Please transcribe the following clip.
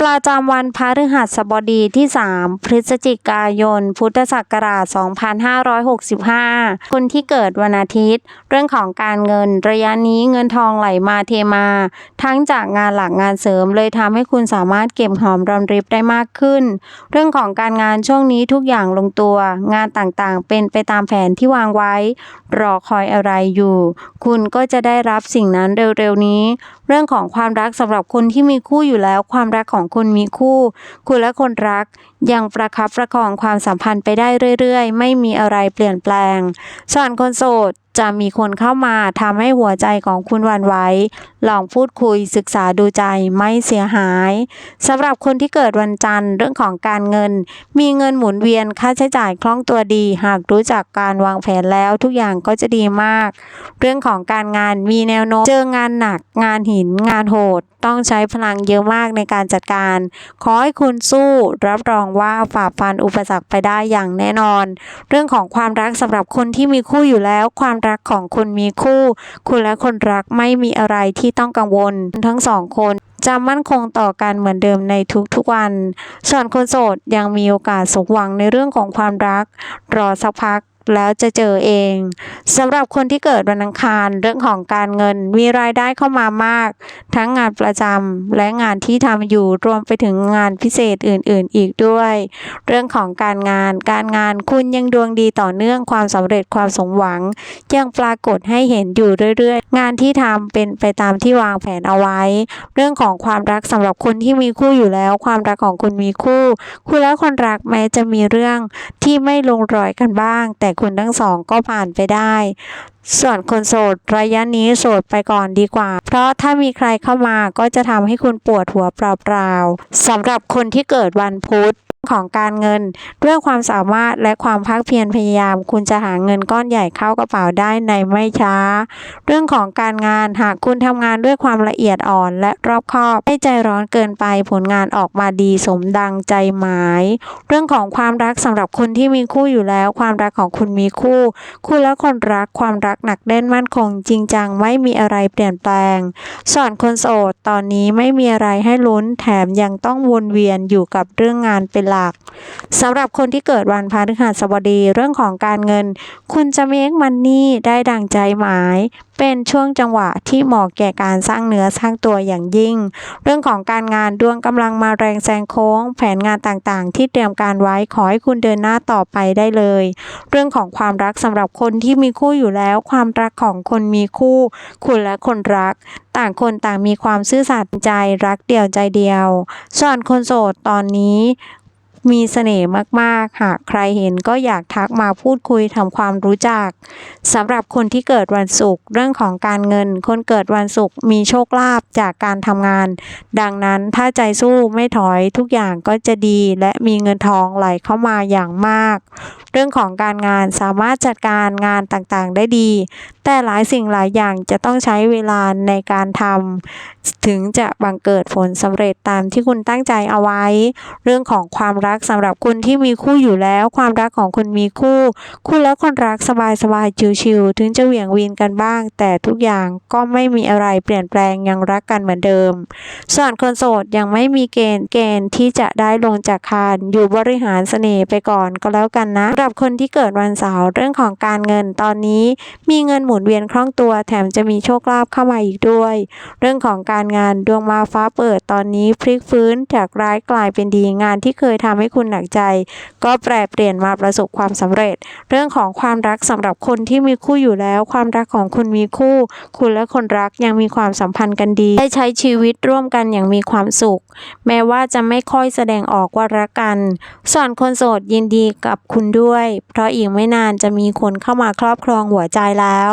ประจำวันพฤหัสบดีที่ 3 พฤศจิกายน พุทธศักราช 2565 คนที่เกิดวันอาทิตย์ เรื่องของการเงินระยะนี้เงินทองไหลมาเทมา ทั้งจากงานหลักงานเสริมเลยทำให้คุณสามารถเก็บหอมรอมริบได้มากขึ้น เรื่องของการงานช่วงนี้ทุกอย่างลงตัว งานต่างๆ เป็นไปตามแผนที่วางไว้ รอคอยอะไรอยู่ คุณก็จะได้รับสิ่งนั้นเร็วๆนี้ เรื่องของความรักสำหรับคนที่มีคู่อยู่แล้วความรักของคุณมีคู่ คุณและคนรัก ยังประคับประคองความสัมพันธ์ไปได้เรื่อยๆ ไม่มีอะไรเปลี่ยนแปลงส่วนคนโสดจะมีคนเข้ามาทำให้หัวใจของคุณวันไหวลองพูดคุยศึกษาดูใจไม่เสียหายสำหรับคนที่เกิดวันจันทร์เรื่องของการเงิน มีเงินหมุนเวียนค่าใช้จ่ายคล่องตัวดี หากรู้จักการวางแผนแล้วทุกอย่างก็จะดีมาก เรื่องของการงานมีแนวโน้มเจองานหนัก งานหิน งานโหด ต้องใช้พลังเยอะมากในการจัดการ ขอให้คุณสู้รับรองว่าฝ่าฟันอุปสรรคไปได้อย่างแน่นอน เรื่องของความรักสำหรับคนที่มีคู่อยู่แล้ว ความรักของคุณมีคู่ คุณและคนรักไม่มีอะไรที่ต้องกังวล ทั้งสองคนจะมั่นคงต่อกันเหมือนเดิมในทุกๆวัน ส่วนคนโสดยังมีโอกาสสมหวังในเรื่องของความรัก รอสักพัก แล้วจะเจอเองสำหรับคนที่เกิดวันอังคารเรื่องของการเงินมีรายได้เข้ามามาก ทั้งงานประจำและงานที่ทำอยู่รวมไปถึงงานพิเศษอื่นๆ อีกด้วย เรื่องของการงานการงานคุณยังดวงดีต่อเนื่องความสำเร็จความสมหวัง ยังปรากฏให้เห็นอยู่เรื่อยๆ งานที่ทำเป็นไปตามที่วางแผนเอาไว้ เรื่องของความรักสำหรับคนที่มีคู่อยู่แล้ว ความรักของคุณมีคู่ คุณและคนรักแม้จะมีเรื่องที่ไม่ลงรอยกันบ้าง แต่คุณทั้งสองก็ผ่านไปได้ ส่วนคนโสดระยะนี้โสดไปก่อนดีกว่า เพราะถ้ามีใครเข้ามาก็จะทำให้คุณปวดหัวเปล่าๆสำหรับคนที่เกิดวันพุธ ของการเงินเรื่องความสามารถและความภาคเพียรพยายาม คุณจะหาเงินก้อนใหญ่เข้ากระเป๋าได้ในไม่ช้า เรื่องของการงานหากคุณทำงานด้วยความละเอียดอ่อนและรอบคอบไม่ใจร้อนเกินไปผลงานออกมาดีสมดังใจหมาย เรื่องของความรักสำหรับคนที่มีคู่อยู่แล้ว ความรักของคุณมีคู่ คุณและคนรักความรักหนักแน่นมั่นคง จริงจังไม่มีอะไรเปลี่ยนแปลงส่วนคนโสดตอนนี้ไม่มีอะไรให้ลุ้นแถมยังต้องวนเวียนอยู่กับเรื่องงานเป็นหลักสำหรับคนที่เกิดวันพฤหัสบดีเรื่องของการเงิน คุณจะเมคมันนี่ได้ดังใจหมาย เป็นช่วงจังหวะที่เหมาะแก่การสร้างเนื้อสร้างตัวอย่างยิ่ง เรื่องของการงานดวงกำลังมาแรงแซงโค้ง แผนงานต่างๆ ที่เตรียมการไว้ขอให้คุณเดินหน้าต่อไปได้เลย เรื่องของความรักสำหรับคนที่มีคู่อยู่แล้ว ความรักของคนมีคู่ คุณและคนรัก ต่างคนต่างมีความซื่อสัตย์ใจรักเดียวใจเดียว ส่วนคนโสดตอนนี้ มีเสน่ห์มากๆ หากใครเห็นก็อยากทักมาพูดคุยทำความรู้จักสำหรับคนที่เกิดวันศุกร์เรื่องของการเงิน คนเกิดวันศุกร์มีโชคลาภจากการทำงาน ดังนั้นถ้าใจสู้ไม่ถอยทุกอย่างก็จะดี และมีเงินทองไหลเข้ามาอย่างมาก เรื่องของการงานสามารถจัดการงานต่างๆ ได้ดี แต่หลายสิ่งหลายอย่างจะต้องใช้เวลาในการทำถึงจะบังเกิดผลสำเร็จตามที่คุณตั้งใจเอาไว้ เรื่องของความรักสำหรับคุณที่มีคู่อยู่แล้ว ความรักของคุณมีคู่คุณและคนรักสบายๆชิวๆถึงจะเหวี่ยงวีนกันบ้าง แต่ทุกอย่างก็ไม่มีอะไรเปลี่ยนแปลงยังรักกันเหมือนเดิม ส่วนคนโสดยังไม่มีเกณฑ์เกณฑ์ที่จะได้ลงจากคานอยู่บริหารเสน่ห์ไปก่อนก็แล้วกันนะสำหรับคนที่เกิดวันเสาร์เรื่องของการเงินตอนนี้มีเงินหมุนมุนเวียนคล่องตัว แถมจะมีโชคลาภเข้ามาอีกด้วย เรื่องของการงานดวงมาฟ้าเปิดตอนนี้พลิกฟื้นจากร้ายกลายเป็นดีงานที่เคยทำให้คุณหนักใจ ก็แปรเปลี่ยนมาประสบความสำเร็จ เรื่องของความรักสำหรับคนที่มีคู่อยู่แล้ว ความรักของคุณมีคู่ คุณและคนรักยังมีความสัมพันธ์กันดี ได้ใช้ชีวิตร่วมกันอย่างมีความสุข แม้ว่าจะไม่ค่อยแสดงออกว่ารักกันส่วนคนโสดยินดีกับคุณด้วย เพราะอีกไม่นานจะมีคนเข้ามาครอบครองหัวใจแล้ว